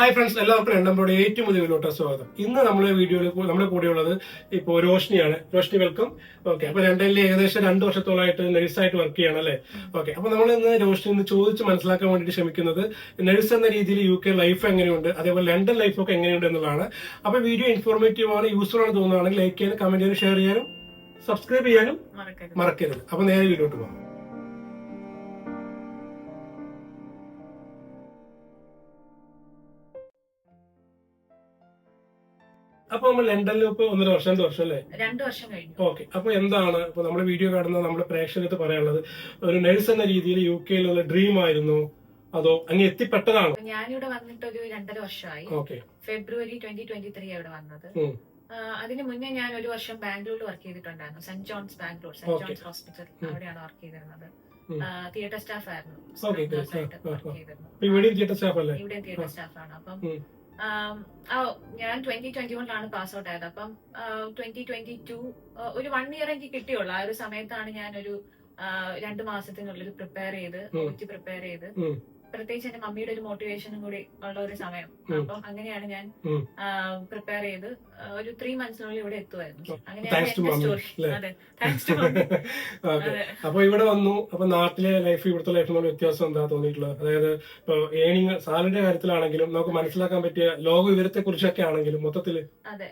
Hi friends എല്ലാവർക്കും രണ്ടാമതോടെ ഏറ്റവും പുതിയ വീഡിയോട്ട് സ്വാഗതം. ഇന്ന് നമ്മുടെ വീഡിയോയിൽ നമ്മുടെ കൂടെയുള്ളത് ഇപ്പോൾ രോഷ്നിയാണ്. രോഷ്നി വെൽക്കം ഓക്കെ അപ്പൊ രണ്ടല്ലേ ഏകദേശം രണ്ട് വർഷത്തോളമായിട്ട് നഴ്സായിട്ട് വർക്ക് ചെയ്യണം അല്ലേ? ഓക്കെ അപ്പൊ നമ്മൾ ഇന്ന് രോഷ്നി ഇന്ന് ചോദിച്ച് മനസ്സിലാക്കാൻ വേണ്ടിയിട്ട് ശ്രമിക്കുന്നത് നഴ്സ് എന്ന രീതിയിൽ യു കെ ലൈഫ് എങ്ങനെയുണ്ട്? അതേപോലെ ലണ്ടൻ ലൈഫ് ലൈഫൊക്കെ എങ്ങനെയുണ്ട് എന്നുള്ളതാണ്. അപ്പൊ വീഡിയോ ഇൻഫോർമേറ്റീവ് ആണ് യൂസ്ഫുൾ ആണ് തോന്നുകയാണെങ്കിൽ ലൈക്ക് ചെയ്യാനും കമന്റ് ചെയ്യാനും ഷെയർ ചെയ്യാനും സബ്സ്ക്രൈബ് ചെയ്യാനും മറക്കരുത്. മറക്കരുത്. അപ്പൊ നേരെ വീഡിയോട്ട് പോകാം. നമ്മൾ ലണ്ടനിൽ ഇപ്പൊ ഒന്നര വർഷം രണ്ട് വർഷം അല്ലേ? രണ്ടു വർഷം കഴിഞ്ഞു. ഓക്കെ അപ്പൊ എന്താണ്? ഇപ്പൊ നമ്മുടെ വീഡിയോ കാണുന്ന നമ്മുടെ പ്രേക്ഷകർക്ക് പറയാനുള്ളത്. ഒരു നഴ്സ് എന്ന രീതിയിൽ യു കെയിലുള്ള ഡ്രീം ആയിരുന്നു. അതോ അങ്ങ് എത്തിപ്പെട്ടതാണ്? ഞാനിവിടെ വന്നിട്ട് ഒരു രണ്ടര വർഷമായി. Okay February twenty twenty three ഇവിടെ വന്നത്. അതിനു മുന്നേ ഞാൻ ഒരു വർഷം ബാംഗ്ലൂരിൽ വർക്ക് ചെയ്തിട്ടുണ്ടായിരുന്നു. Saint John's Bangalore saint. John's hospital അവിടെയാണ് വർക്ക് ചെയ്തിരുന്നത്. തിയേറ്റർ സ്റ്റാഫ് ആയിരുന്നു. ഇവിടെയും തിയേറ്റർ ആണ്. അപ്പം ഞാൻ ട്വന്റി ട്വന്റി വണ്ണിലാണ് പാസ് ഔട്ട് ആയത് അപ്പം ട്വന്റി ട്വന്റി ടു ഒരു വൺ ഇയർ എനിക്ക് കിട്ടിയുള്ളൂ ആ ഒരു സമയത്താണ് ഞാൻ ഒരു രണ്ട് മാസത്തിനുള്ളിൽ പ്രിപ്പയർ ചെയ്ത്. പ്രിപ്പയർ ചെയ്ത്. പ്രത്യേകിച്ച് എന്റെ മമ്മിയുടെ ഒരു മോട്ടിവേഷനും കൂടി ഉള്ള ഒരു സമയം. അപ്പൊ അങ്ങനെയാണ് ഞാൻ പ്രിപ്പയർ ചെയ്ത് ഒരു ത്രീ മന്ത്സിനുള്ളിൽ ഇവിടെ എത്തുമായിരുന്നു അങ്ങനെയാണ് അപ്പൊ ഇവിടെ വന്നു. അപ്പൊ നാട്ടിലെ ലൈഫ് ഇവിടുത്തെ ലൈഫ് തമ്മിൽ വ്യത്യാസം എന്താ തോന്നിയിട്ടുള്ളത്? അതായത് ഇപ്പൊ ഏണിങ് സാലറിയുടെ കാര്യത്തിലാണെങ്കിലും നമുക്ക് മനസ്സിലാക്കാൻ പറ്റിയ ലോക വിവരത്തെ കുറിച്ചൊക്കെ ആണെങ്കിലും മൊത്തത്തിൽ അതെ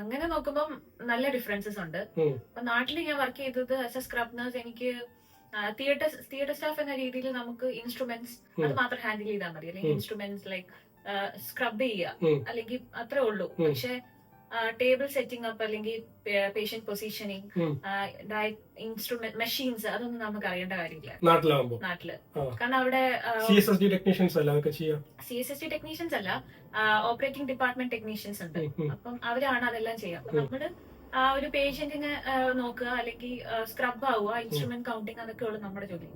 അങ്ങനെ നോക്കുമ്പോൾ നല്ല ഡിഫറൻസസ് ഉണ്ട്. അപ്പൊ നാട്ടിൽ ഞാൻ വർക്ക് ചെയ്തത് ആസ് എ സ്ക്രബ് നഴ്സ് എനിക്ക് തിയേറ്റർ തിയേറ്റർ സ്റ്റാഫ് എന്ന രീതിയിൽ നമുക്ക് ഇൻസ്ട്രുമെന്റ്സ് അത് മാത്രം ഹാൻഡിൽ ചെയ്താൽ മതി. അല്ലെങ്കിൽ ഇൻസ്ട്രുമെന്റ്സ് ലൈക്ക് സ്ക്രബ് ചെയ്യുക. അല്ലെങ്കിൽ അത്രേ ഉള്ളൂ. പക്ഷെ ടേബിൾ സെറ്റിംഗ് അപ്പ് അല്ലെങ്കിൽ പേഷ്യന്റ് പൊസിഷനിങ്. ഇൻസ്ട്രുമെന്റ് മെഷീൻസ് അതൊന്നും നമുക്ക് അറിയേണ്ട കാര്യമില്ല. നാട്ടിൽ. കാരണം അവിടെ C S S D technicians അല്ല സി എസ് എസ് ടെക്നീഷ്യൻസ് അല്ല ഓപ്പറേറ്റിംഗ് ഡിപ്പാർട്ട്മെന്റ് ടെക്നീഷ്യൻസ് ഉണ്ട്. അപ്പം അവരാണ് അതെല്ലാം ചെയ്യുക. അപ്പൊ നമ്മൾ ആ ഒരു പേഷ്യന്റിനെ നോക്കുക അല്ലെങ്കിൽ സ്ക്രബ് ആവുക ഇൻസ്ട്രുമെന്റ് കൗണ്ടിങ് അതൊക്കെ ഉള്ളു നമ്മുടെ ജോലി.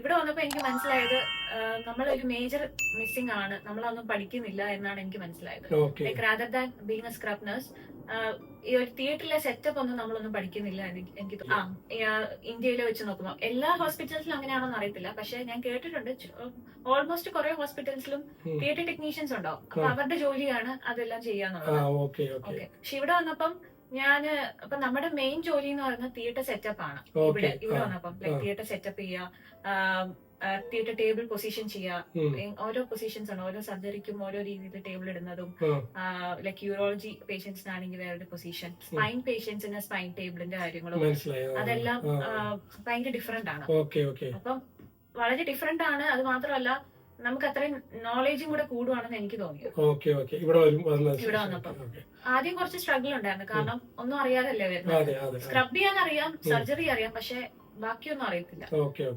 ഇവിടെ വന്നപ്പോ എനിക്ക് മനസ്സിലായത് നമ്മളൊരു മേജർ മിസ്സിംഗ് ആണ്. നമ്മളൊന്നും പഠിക്കുന്നില്ല എന്നാണ് എനിക്ക് മനസ്സിലായത്. Like rather than being a scrub nurse ഈ ഒരു തിയേറ്ററിലെ സെറ്റപ്പ് ഒന്നും നമ്മളൊന്നും പഠിക്കുന്നില്ല എനിക്ക് ആ ഇന്ത്യയിൽ വെച്ച് നോക്കുമ്പോൾ എല്ലാ ഹോസ്പിറ്റൽസിലും അങ്ങനെയാണോന്ന് അറിയത്തില്ല. പക്ഷെ ഞാൻ കേട്ടിട്ടുണ്ട് ഓൾമോസ്റ്റ് കുറെ ഹോസ്പിറ്റൽസിലും തിയേറ്റർ ടെക്നീഷ്യൻസ് ഉണ്ടാവും. അപ്പൊ അവരുടെ ജോലിയാണ് അതെല്ലാം ചെയ്യാന്നുള്ളത്. പക്ഷെ ഇവിടെ വന്നപ്പം ഞാൻ അപ്പൊ നമ്മുടെ മെയിൻ ജോലി എന്ന് പറയുന്നത് തിയേറ്റർ സെറ്റപ്പ് ആണ്. ഇവിടെ ഇവിടെ. വന്നപ്പം ലൈക്. തിയേറ്റർ സെറ്റപ്പ് ചെയ്യുക തിയേറ്റർ ടേബിൾ പൊസിഷൻ ചെയ്യുക ഓരോ പൊസിഷൻസ് ആണ് ഓരോ സർജറിക്കും ഓരോ രീതിയിൽ ടേബിൾ ഇടുന്നതും ലൈക് യൂറോളജി പേഷ്യൻസിനാണെങ്കിൽ വേറൊരു പൊസിഷൻ സ്പൈൻ പേഷ്യൻസിന് സ്പൈൻ ടേബിളിന്റെ കാര്യങ്ങളും അതെല്ലാം ഭയങ്കര ഡിഫറെന്റ് ആണ്. അപ്പം വളരെ ഡിഫറെന്റ് ആണ്. അത് മാത്രമല്ല നമുക്ക് അത്രയും നോളേജും കൂടെ കൂടുവാണെന്ന് എനിക്ക് തോന്നിയത്. ഇവിടെ വരും വന്ന ഇവിടെ ആദ്യം കുറച്ച് സ്ട്രഗിൾ ഉണ്ടായിരുന്നു. കാരണം ഒന്നും അറിയാതല്ലേ വരുന്നത്. സ്ക്രബ് ചെയ്യാൻ അറിയാം സർജറി അറിയാം പക്ഷെ ബാക്കിയൊന്നും അറിയത്തില്ല.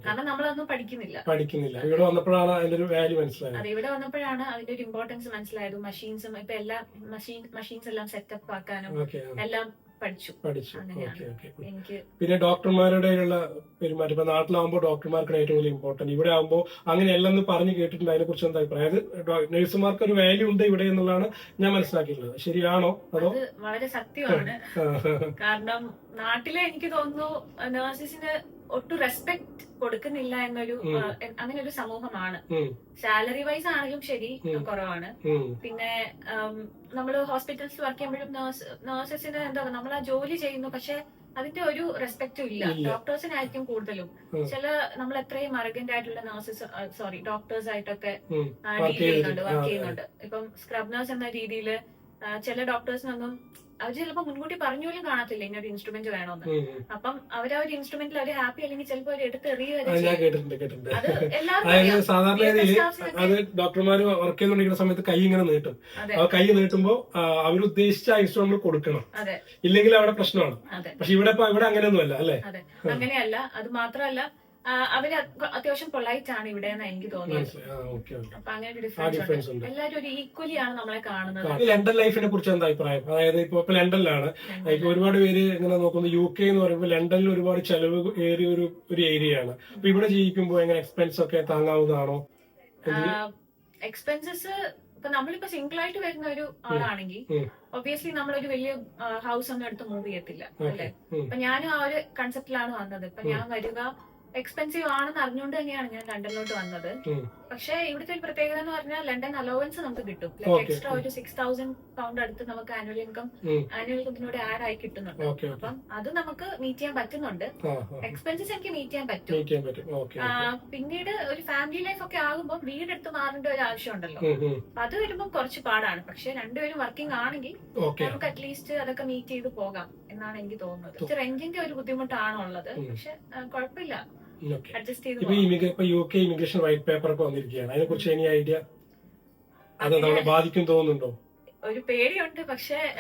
കാരണം നമ്മളൊന്നും പഠിക്കുന്നില്ല. പഠിക്കുന്നില്ല. ഇവിടെ വന്നപ്പോഴാണ് അതിന്റെ ഒരു വാല്യൂ മനസ്സിലായത്. അതെ ഇവിടെ വന്നപ്പോഴാണ് അതിന്റെ ഒരു ഇമ്പോർട്ടൻസ് മനസ്സിലായത്. മെഷീൻസും ഇപ്പൊ എല്ലാ മെഷീൻ മെഷീൻസ് എല്ലാം സെറ്റപ്പ് ആക്കാനും എല്ലാം പഠിച്ചു. പഠിച്ചു. ഓക്കെ ഓക്കെ എനിക്ക് പിന്നെ ഡോക്ടർമാരുടെ പെരുമാറ്റം ഇപ്പൊ നാട്ടിലാവുമ്പോൾ ഡോക്ടർമാർക്കാണ് ഏറ്റവും വലിയ ഇമ്പോർട്ടന്റ് ഇവിടെ ആവുമ്പോൾ അങ്ങനെ അല്ലെന്ന് പറഞ്ഞു കേട്ടിട്ടുണ്ട്. അതിനെ കുറിച്ച് എന്താ അഭിപ്രായം? അതായത് നഴ്സുമാർക്ക് ഒരു വാല്യൂ ഉണ്ട് ഇവിടെ എന്നുള്ളതാണ് ഞാൻ മനസ്സിലാക്കിയിട്ടുള്ളത്. ശരിയാണോ? അതോ? അത് വളരെ സത്യമാണ്. കാരണം നാട്ടിലെ എനിക്ക് തോന്നുന്നു നഴ്സസിന് ഒട്ടും റെസ്പെക്ട് കൊടുക്കുന്നില്ല എന്നൊരു അങ്ങനെ ഒരു സമൂഹമാണ്. സാലറി വൈസ് ആണെങ്കിലും ശരി കുറവാണ്. പിന്നെ നമ്മൾ ഹോസ്പിറ്റൽസ് വർക്ക് ചെയ്യുമ്പോഴും നേഴ്സസിന് എന്താ നമ്മൾ ആ ജോലി ചെയ്യുന്നു പക്ഷെ അതിന്റെ ഒരു റെസ്പെക്റ്റും ഇല്ല. ഡോക്ടേഴ്സിനായിരിക്കും കൂടുതലും. ചില നമ്മൾ എത്രയും അർഗന്റ് ആയിട്ടുള്ള നഴ്സസ് സോറി ഡോക്ടേഴ്സ് ആയിട്ടൊക്കെ. ഡീൽ ചെയ്യുന്നുണ്ട് വർക്ക് ചെയ്യുന്നുണ്ട്. ഇപ്പം സ്ക്രബ് നേഴ്സ് എന്ന രീതിയിൽ ചില ഡോക്ടേഴ്സിനൊന്നും അവർ ചിലപ്പോ മുൻകൂട്ടി പറഞ്ഞു പോലും കാണത്തില്ല ഒരു ഇൻസ്ട്രുമെന്റ് വേണമെന്ന്. അപ്പം അവർ ആ ഒരു ഇൻസ്ട്രുമെന്റിൽ അവർ ഹാപ്പി അല്ലെങ്കിൽ ചിലപ്പോൾ അവർ എടുത്ത് എറിയുക സാധാരണ അത് ഡോക്ടർമാർ വർക്ക് ചെയ്തുകൊണ്ടിരിക്കുന്ന സമയത്ത് കൈ ഇങ്ങനെ നീട്ടും. ആ കൈ നീട്ടുമ്പോൾ അവരുദ്ദേശിച്ച ഇൻസ്ട്രുമെന്റ് കൊടുക്കണം. അതെ. ഇല്ലെങ്കിൽ അവിടെ പ്രശ്നമാണ്. പക്ഷെ ഇവിടെ ഇവിടെ അങ്ങനെയൊന്നും അല്ല? അല്ലേ അതെ. അങ്ങനെയല്ല. അത് മാത്രമല്ല ആ, അവർ അത് അത്യാവശ്യം പൊളൈറ്റ് ആണ് ഇവിടെ എന്ന് എനിക്ക് തോന്നിയത് അപ്പൊ അങ്ങനെ ഒരു ഡിഫറൻസ് ഉണ്ട്. എല്ലാവരും ഒരു ഈക്വലി ആണ് നമ്മളെ കാണുന്നത്. ലണ്ടൻ ലൈഫിനെ കുറിച്ച് എന്താ അഭിപ്രായം? അതായത് ഇപ്പൊ ലണ്ടനിലാണ് ഇപ്പൊ ഒരുപാട് പേര് ഇങ്ങനെ നോക്കുന്നത് യു കെ എന്ന് പറയുമ്പോൾ ലണ്ടനിൽ ഒരുപാട് ചെലവ് ഏറിയ ഒരു ഒരു ഏരിയ ആണ്. അപ്പൊ ഇവിടെ ജീവിക്കുമ്പോൾ എങ്ങനെ എക്സ്പെൻസ് ഒക്കെ താങ്ങാവുന്നതാണോ? എക്സ്പെൻസസ് ഇപ്പൊ നമ്മളിപ്പോ സിംഗിൾ ആയിട്ട് വരുന്ന ഒരു ആളാണെങ്കിൽ ഒബിയസ്ലി നമ്മളൊരു വലിയ ഹൗസ് ഒന്നും എടുത്ത് മൂവ് ചെയ്യത്തില്ല. അല്ലെ? അപ്പൊ ഞാനും ആ ഒരു കൺസെപ്റ്റിലാണ് വന്നത്. ഇപ്പൊ ഞാൻ വരിക എക്സ്പെൻസീവ് ആണെന്ന് അറിഞ്ഞുകൊണ്ട് തന്നെയാണ് ഞാൻ ലണ്ടനിലോട്ട് വന്നത്. പക്ഷേ ഇവിടുത്തെ ഒരു പ്രത്യേകത എന്ന് പറഞ്ഞാൽ ലണ്ടൻ അലോവൻസ് നമുക്ക് കിട്ടും. എക്സ്ട്രാ ഒരു സിക്സ് തൗസൻഡ് പൗണ്ട് അടുത്ത് നമുക്ക് ആനുവൽ ഇൻകം. ആനുവൽ ഇൻകത്തിനോട് ആഡ് ആയി കിട്ടുന്നുണ്ട്. അപ്പം അത് നമുക്ക് മീറ്റ് ചെയ്യാൻ പറ്റുന്നുണ്ട്. എക്സ്പെൻസസ് എനിക്ക് മീറ്റ് ചെയ്യാൻ പറ്റും. പിന്നീട് ഒരു ഫാമിലി ലൈഫ് ഒക്കെ ആകുമ്പോൾ വീട് എടുത്ത് മാറേണ്ട ഒരു ആവശ്യം ഉണ്ടല്ലോ അത് വരുമ്പോൾ കുറച്ച് പാടാണ്. പക്ഷെ രണ്ടുപേരും വർക്കിംഗ് ആണെങ്കിൽ നമുക്ക് അറ്റ്ലീസ്റ്റ് അതൊക്കെ മീറ്റ് ചെയ്ത് പോകാം എന്നാണ് എനിക്ക് തോന്നുന്നത്. റെന്റിന്റെ ഒരു ബുദ്ധിമുട്ടാണുള്ളത്. പക്ഷെ കുഴപ്പമില്ല. ചെയ്ത് ഇപ്പൊ ഇപ്പൊ U K immigration white paper ഒക്കെ വന്നിരിക്കുകയാണ്. അതിനെ കുറിച്ച് എനി ഐഡിയ അത് നമ്മളെ ബാധിക്കും തോന്നുന്നുണ്ടോ? ഒരു പേടിയുണ്ട്. പക്ഷെ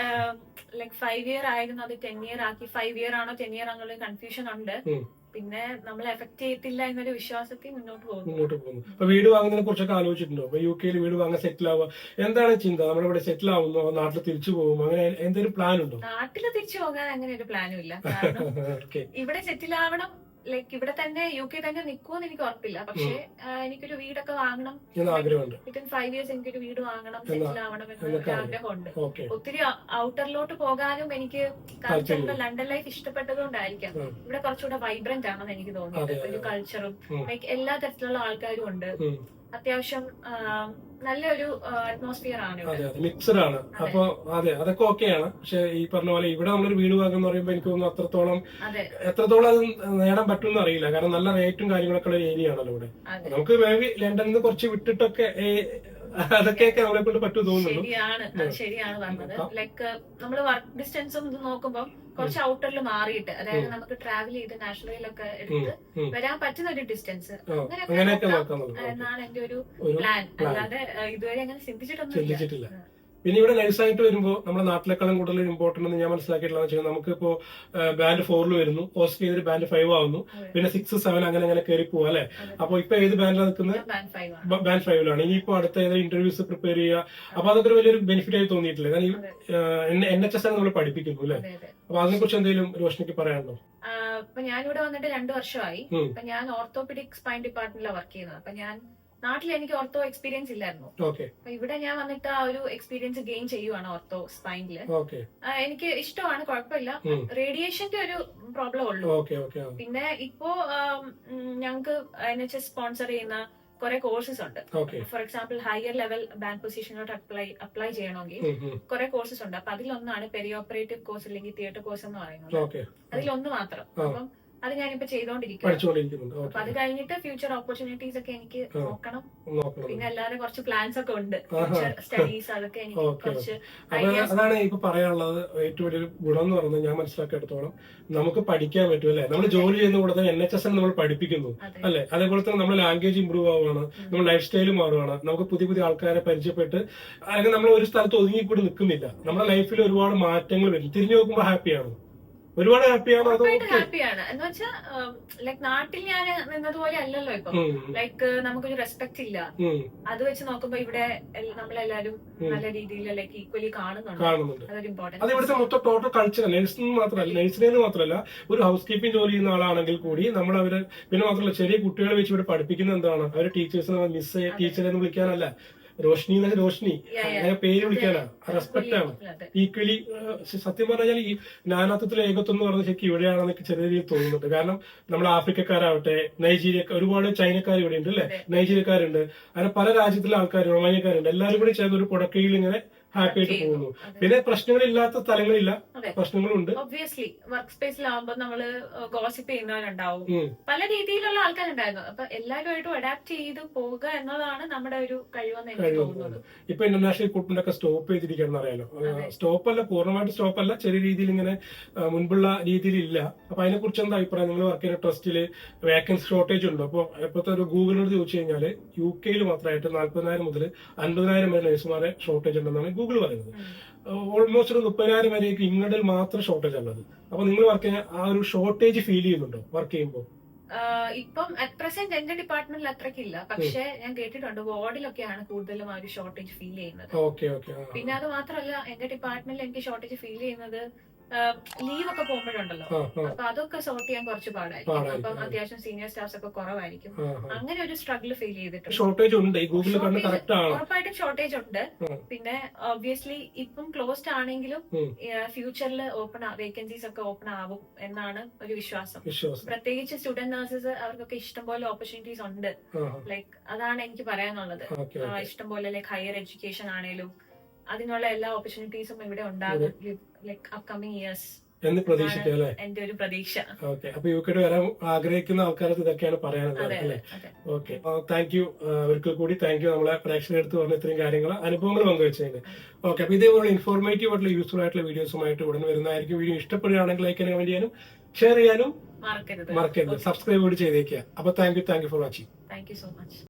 ലൈക് ഫൈവ് ഇയർ ആയിരുന്നു. അത് ടെൻ ഇയർ ആക്കി. ഫൈവ് ഇയർ ആണോ ടെൻ ഇയർ ആണോ കൺഫ്യൂഷൻ ഉണ്ട്. പിന്നെ നമ്മളെ എഫക്ട് ചെയ്യത്തില്ല എന്നൊരു വിശ്വാസത്തിൽ മുന്നോട്ട് പോകുന്നു. മുന്നോട്ട് പോകുന്നു. അപ്പൊ വീട് വാങ്ങുന്നതിനെ കുറിച്ചൊക്കെ ആലോചിച്ചിട്ടുണ്ടോ? അപ്പൊ യു കെയിൽ വീട് വാങ്ങാൻ സെറ്റിൽ ആവുക. എന്താണ് ചിന്ത? നമ്മളിവിടെ സെറ്റിൽ ആവുന്നു നാട്ടിൽ തിരിച്ചു പോകും. അങ്ങനെ എന്തെങ്കിലും പ്ലാൻ ഉണ്ടോ? നാട്ടിൽ തിരിച്ചു പോകാൻ അങ്ങനെ ഒരു പ്ലാനും ഇല്ല. ഇവിടെ സെറ്റിൽ ആവണം ലൈക്ക് ഇവിടെ തന്നെ യു കെ തന്നെ നിൽക്കുമെന്ന് എനിക്ക് ഉറപ്പില്ല. പക്ഷേ എനിക്കൊരു വീടൊക്കെ വാങ്ങണം. വിത്തിൻ ഫൈവ് ഇയേഴ്സ് എനിക്കൊരു വീട് വാങ്ങണം സെറ്റിൽ ആവണം എന്നൊരു എന്നൊക്കെ ആഗ്രഹമുണ്ട്. ഒത്തിരി ഔട്ടറിലോട്ട് പോകാനും എനിക്ക് കൾച്ചർ ലണ്ടൻ ലൈഫ് ഇഷ്ടപ്പെട്ടതുകൊണ്ടായിരിക്കാം. കൊണ്ടായിരിക്കാം ഇവിടെ കുറച്ചുകൂടെ വൈബ്രന്റ് ആണെന്ന് എനിക്ക് തോന്നിയത് അതെ. ഒരു കൾച്ചറും ലൈക്ക് എല്ലാ തരത്തിലുള്ള ആൾക്കാരും ഉണ്ട്. അത്യാവശ്യം നല്ലൊരു അറ്റ്മോസ്ഫിയർ ആണ് ഇവിടെ. അതെ അതെ മിക്സഡ് ആണ്. അപ്പൊ അതെ അതൊക്കെ ഓക്കെയാണ് പക്ഷെ ഈ പറഞ്ഞ പോലെ ഇവിടെ നമ്മളൊരു വീട് വാങ്ങുന്ന പറയുമ്പോൾ എനിക്ക് തോന്നുന്നു അത്രത്തോളം എത്രത്തോളം അത് നേടാൻ പറ്റുമെന്ന് അറിയില്ല. കാരണം നല്ല റേറ്റും കാര്യങ്ങളൊക്കെ ഉള്ള ഏരിയ ആണല്ലോ ഇവിടെ. നമുക്ക് മേബി ലണ്ടനിൽ നിന്ന് കുറച്ച് വിട്ടിട്ടൊക്കെ അതൊക്കെയൊക്കെ നമ്മളെ കൊണ്ട് പറ്റും തോന്നുന്നു ശരിയാണ്. ശരിയാണ് പറഞ്ഞത്. ലൈക്ക് നമ്മൾ വർക്ക് ഡിസ്റ്റൻസും ഇത് നോക്കുമ്പോൾ കുറച്ച് ഔട്ടറിൽ മാറിയിട്ട് അതായത് നമുക്ക് ട്രാവൽ ചെയ്ത് നാഷണലിലൊക്കെ എടുത്ത് വരാൻ പറ്റുന്ന ഒരു ഡിസ്റ്റൻസ്. അങ്ങനെ അങ്ങനെയൊക്കെ എന്നാണ് എന്റെ ഒരു പ്ലാൻ. അല്ലാതെ ഇതുവരെ അങ്ങനെ ചിന്തിച്ചിട്ടൊന്നും ചിന്തിച്ചിട്ടില്ല. പിന്നെ ഇവിടെ നൈസായിട്ട് വരുമ്പോൾ നമ്മുടെ നാട്ടിലേക്കാളും കൂടുതൽ ഇമ്പോർട്ടന്റ് എന്ന് ഞാൻ മനസ്സിലാക്കിയിട്ടുള്ള വെച്ചാൽ നമുക്കിപ്പോ ബാൻഡ് ഫോറിൽ വരുന്നു. പോസ്റ്റ് ചെയ്തൊരു ബാൻഡ് ഫൈവ് ആവുന്നു. പിന്നെ സിക്സ് സെവൻ അങ്ങനെ അങ്ങനെ കയറി പോവാ അല്ലെ? അപ്പോൾ അപ്പൊ ഇപ്പൊ ഏത് ബാൻഡിലാണ് നിൽക്കുന്നത് ബാൻഡ് ഫൈവിലാണ് ഇനിയിപ്പോ അടുത്ത ഏതെങ്കിലും ഇന്റർവ്യൂസ് പ്രിപ്പയർ ചെയ്യുക? അപ്പൊ അതൊക്കെ ഒരു വലിയൊരു ബെനിഫിറ്റ് ആയി തോന്നിയിട്ടില്ല? കാരണം. എൻ എച്ച് എസ് ആണ് നമ്മൾ പഠിപ്പിക്കുന്നു അല്ലെ? അപ്പൊ അതിനെ കുറിച്ച് എന്തെങ്കിലും രോഷനിക്ക് പറയാനുണ്ടോ? ഇപ്പൊ ഇപ്പൊ ഞാനിവിടെ വന്നിട്ട് രണ്ടു വർഷമായി. ഇപ്പൊ ഞാൻ ഓർത്തോപെഡിക് സ്പൈൻ ഡിപ്പാർട്ട്മെന്റിലാണ് വർക്ക് ചെയ്യുന്നത്. അപ്പൊ ഞാൻ നാട്ടിൽ എനിക്ക് ഓർത്തോ എക്സ്പീരിയൻസ് ഇല്ലായിരുന്നു. അപ്പൊ ഇവിടെ ഞാൻ വന്നിട്ട് ആ ഒരു എക്സ്പീരിയൻസ് ഗെയിൻ ചെയ്യുവാണ് ഓർത്തോ സ്പൈനിൽ എനിക്ക് ഇഷ്ടമാണ് കുഴപ്പമില്ല. റേഡിയേഷന്റെ ഒരു പ്രോബ്ലം ഉള്ളൂ. പിന്നെ ഇപ്പോ ഞങ്ങൾക്ക് എൻ എച്ച് എസ് സ്പോൺസർ ചെയ്യുന്ന കുറെ കോഴ്സസ് ഉണ്ട്. For example higher level bank പൊസിഷനിലോട്ട് apply apply ചെയ്യണമെങ്കിൽ കുറെ കോഴ്സസ് ഉണ്ട്. അപ്പൊ അതിലൊന്നാണ് പെരി ഓപ്പറേറ്റീവ് കോഴ്സ് അല്ലെങ്കിൽ തിയേറ്റർ കോഴ്സ് എന്ന് പറയുന്നത്. അതിലൊന്ന് മാത്രം. അപ്പം അത് ഞാനിപ്പോ ചെയ്തോണ്ടിരിക്കും അപ്പൊ അത് കഴിഞ്ഞിട്ട് ഫ്യൂച്ചർ ഓപ്പർച്യൂണിറ്റീസ് ഒക്കെ എനിക്ക് നോക്കണം. പിന്നെ അല്ലാതെ കുറച്ച് പ്ലാൻസ് ഒക്കെ ഉണ്ട്. സ്റ്റഡീസ് അതൊക്കെ എനിക്ക് കുറച്ച് അതാണ് ഇപ്പൊ പറയാനുള്ളത്. ഏറ്റവും വലിയൊരു ഗുണം എന്ന് പറയുന്നത് ഞാൻ മനസ്സിലാക്കിയെടുത്തോളം നമുക്ക് പഠിക്കാൻ പറ്റും അല്ലെ? നമ്മൾ ജോലി ചെയ്യുന്ന കൂടെ തന്നെ എൻ എച്ച് എസ് നമ്മൾ പഠിപ്പിക്കുന്നു അല്ലെ? അതേപോലെ തന്നെ നമ്മുടെ ലാംഗ്വേജ് ഇമ്പ്രൂവ് ആവുകയാണ് നമ്മുടെ ലൈഫ് സ്റ്റൈൽ മാറുകയാണ്. നമുക്ക് പുതിയ പുതിയ ആൾക്കാരെ പരിചയപ്പെട്ട് അല്ലെങ്കിൽ നമ്മൾ ഒരു സ്ഥലത്ത് ഒതുങ്ങിക്കൂടി നിൽക്കുന്നില്ല. നമ്മുടെ ലൈഫിൽ ഒരുപാട് മാറ്റങ്ങൾ വരും. തിരിഞ്ഞു നോക്കുമ്പോൾ ഹാപ്പിയാണ് ഒരുപാട് ഹാപ്പിയാണ്? അതോ ഉറപ്പായിട്ടും ഹാപ്പിയാണ്. എന്ന് വെച്ചാൽ ലൈക് നാട്ടിൽ ഞാൻ നിന്നതുപോലെ അല്ലല്ലോ ഇപ്പൊ. ലൈക്ക് നമുക്കൊരു റെസ്പെക്ട് ഇല്ല. അത് വെച്ച് നോക്കുമ്പോ ഇവിടെ നമ്മളെല്ലാരും നല്ല രീതിയിൽ ലൈക്ക് ഈക്വലി കാണുന്നുണ്ട്. അതൊരു അതൊരു അത് ഇവിടുത്തെ മൊത്തം ടോട്ടൽ കൾച്ചർ നഴ്സിന് മാത്രമല്ല നഴ്സിനെ മാത്രമല്ല ഒരു ഹൗസ് കീപ്പിംഗ് ജോലി ചെയ്യുന്ന ആളാണെങ്കിൽ കൂടി നമ്മൾ അവരെ പിന്നെ മാത്രമല്ല ചെറിയ കുട്ടികളെ വെച്ച് ഇവിടെ പഠിപ്പിക്കുന്ന എന്താണ്? അവർ ടീച്ചേഴ്സിനെ മിസ് ടീച്ചറെ എന്ന് വിളിക്കാനല്ല. റോഷ്നി എന്നാൽ റോഷ്നി. അങ്ങനെ പേര് വിളിക്കാനാ. റെസ്പെക്ട് ആണ്. ഈക്വലി സത്യം പറഞ്ഞാൽ ഈ നാനാത്വത്തിലെ ഏകത്വം എന്ന് പറഞ്ഞ ശരിക്കും ഇവിടെയാണെന്നൊക്കെ ചെറിയ രീതിയിൽ തോന്നുന്നുണ്ട്. കാരണം നമ്മൾ ആഫ്രിക്കക്കാരാവട്ടെ നൈജീരിയ ഒരുപാട് ചൈനക്കാർ ഇവിടെ ഉണ്ട് അല്ലെ. നൈജീരിയക്കാരുണ്ട്. അങ്ങനെ പല രാജ്യത്തിലെ ആൾക്കാർ റൊമാനിയക്കാരുണ്ട്. എല്ലാവരും കൂടി ചേർന്ന് ഒരു പുടക്കയിൽ ഇങ്ങനെ ഹാപ്പി ആയിട്ട് പോകുന്നു. പിന്നെ പ്രശ്നങ്ങളില്ലാത്ത സ്ഥലങ്ങളില്ല. പ്രശ്നങ്ങളുണ്ട്. ഒബ്വിയസ്ലി വർക്ക് സ്പേസിലാവുമ്പോ നമ്മൾ ഗോസിപ്പ് ചെയ്യുന്നവരുണ്ടാവും. പല രീതിയിലുള്ള ആൾക്കാരുണ്ടായിരുന്നു. അപ്പൊ എല്ലാവരുമായിട്ടും അഡാപ്റ്റ് ചെയ്ത് പോവുക എന്നതാണ് നമ്മുടെ ഒരു കഴിവെന്ന് എനിക്ക് തോന്നുന്നത്. ഇപ്പൊ ഇന്റർനാഷണൽ ഒക്കെ സ്റ്റോപ്പ് ചെയ്തിരിക്കണം അറിയാലോ. സ്റ്റോപ്പ് അല്ല പൂർണമായിട്ട് സ്റ്റോപ്പ് അല്ല. ചെറിയ രീതിയിൽ ഇങ്ങനെ മുൻപുള്ള രീതിയിൽ ഇല്ല. അപ്പൊ അതിനെ കുറിച്ച് എന്താ അഭിപ്രായം? നിങ്ങൾ വർക്ക് ചെയ്യുന്ന ട്രസ്റ്റിൽ വേക്കൻസി ഷോർട്ടേജ് ഉണ്ടോ? അപ്പൊ ഇപ്പോഴത്തെ ഒരു ഗൂഗിളിനോട് ചോദിച്ചു കഴിഞ്ഞാൽ യു കെയിൽ മാത്രമായിട്ട് നാല്പതിനായിരം മുതൽ അൻപതിനായിരം വരെ നഴ്സുമാരെ ഷോർട്ടേജ് ഉണ്ടെന്നാണ് ഗൂഗിൾ പറയുന്നത്. ഓൾമോസ്റ്റ് ഒരു മുപ്പതിനായിരം വരെയൊക്കെ ഇംഗ്ലണ്ടിൽ മാത്രം ഷോർട്ടേജ് ഉള്ളത് അപ്പൊ നിങ്ങൾ വർക്ക് ചെയ്യാൻ ആ ഒരു ഷോർട്ടേജ് ഫീൽ ചെയ്യുന്നുണ്ടോ? വർക്ക് ചെയ്യുമ്പോൾ ഇപ്പം അറ്റ് പ്രസന്റ് എന്റെ ഡിപ്പാർട്ട്മെന്റിൽ അത്രക്കില്ല പക്ഷെ ഞാൻ കേട്ടിട്ടുണ്ട് വാർഡിലൊക്കെയാണ് കൂടുതലും ആ ഒരു ഷോർട്ടേജ് ഫീൽ ചെയ്യുന്നത്. പിന്നെ അത് മാത്രമല്ല എന്റെ ഡിപ്പാർട്ട്മെന്റിൽ എനിക്ക് ഷോർട്ടേജ് ഫീൽ ചെയ്യുന്നത് ലീവ് ഒക്കെ പോകുമ്പോഴുണ്ടല്ലോ. അപ്പൊ അതൊക്കെ സോർട്ട് ചെയ്യാൻ കുറച്ച് പാടായിരിക്കും. അപ്പം അത്യാവശ്യം സീനിയർ സ്റ്റാഫ്സ് ഒക്കെ കുറവായിരിക്കും. അങ്ങനെ ഒരു സ്ട്രഗിൾ ഫീൽ ചെയ്തിട്ടുണ്ട്. ഷോർട്ടേജ് ഉണ്ട്. ഗൂഗിളിൽ ഉറപ്പായിട്ടും ഷോർട്ടേജ് ഉണ്ട്. പിന്നെ ഒബ്വിയസ്ലി ഇപ്പം ക്ലോസ്ഡ് ആണെങ്കിലും ഫ്യൂച്ചറിൽ ഓപ്പൺ വേക്കൻസീസ് ഒക്കെ ഓപ്പൺ ആവും എന്നാണ് ഒരു വിശ്വാസം. പ്രത്യേകിച്ച് സ്റ്റുഡന്റ് നഴ്സസ് അവർക്കൊക്കെ ഇഷ്ടംപോലെ ഓപ്പർച്യൂണിറ്റീസ് ഉണ്ട്. ലൈക് ലൈക്ക് അതാണ് എനിക്ക് പറയാനുള്ളത്. ഇഷ്ടംപോലെ ലൈക്ക് ഹയർ എഡ്യൂക്കേഷൻ ആണെങ്കിലും അതിനുള്ള എല്ലാ ഓപ്പർച്യൂണിറ്റീസും ഇവിടെ ഉണ്ടാകും. ലൈക്ക് അപ്കമിങ് ഇയേഴ്സ് എന്ന് പ്രതീക്ഷിക്കാം അല്ലെ? എന്റെ ഒരു പ്രതീക്ഷ. ഓക്കെ. അപ്പൊ യു കെട്ട് വരാൻ ആഗ്രഹിക്കുന്ന ആൾക്കാർക്ക് ഇതൊക്കെയാണ് പറയാനുള്ളത് അല്ലെ? ഓക്കെ. താങ്ക് യു ഒരിക്കൽ കൂടി താങ്ക് യു നമ്മളെ പ്രേക്ഷകരെടുത്ത് പറഞ്ഞ ഇത്രയും കാര്യങ്ങൾ അനുഭവങ്ങൾ പങ്കുവെച്ചതിന്. ഓക്കെ. അപ്പൊ ഇതേപോലെ ഇൻഫോർമേറ്റീവ് ആയിട്ടുള്ള യൂസ്ഫുൾ ആയിട്ടുള്ള വീഡിയോസുമായിട്ട് ഉടനെ വരുന്നതായിരിക്കും. വീഡിയോ ഇഷ്ടപ്പെടുകയാണെങ്കിൽ ലൈക്ക് കമന്റ് ചെയ്യാനും ഷെയർ ചെയ്യാനും മറക്കരുത്. മറക്കരുത്. സബ്സ്ക്രൈബ് കൂടി ചെയ്തേക്കുക. അപ്പൊ thank you thank you for watching thank you so much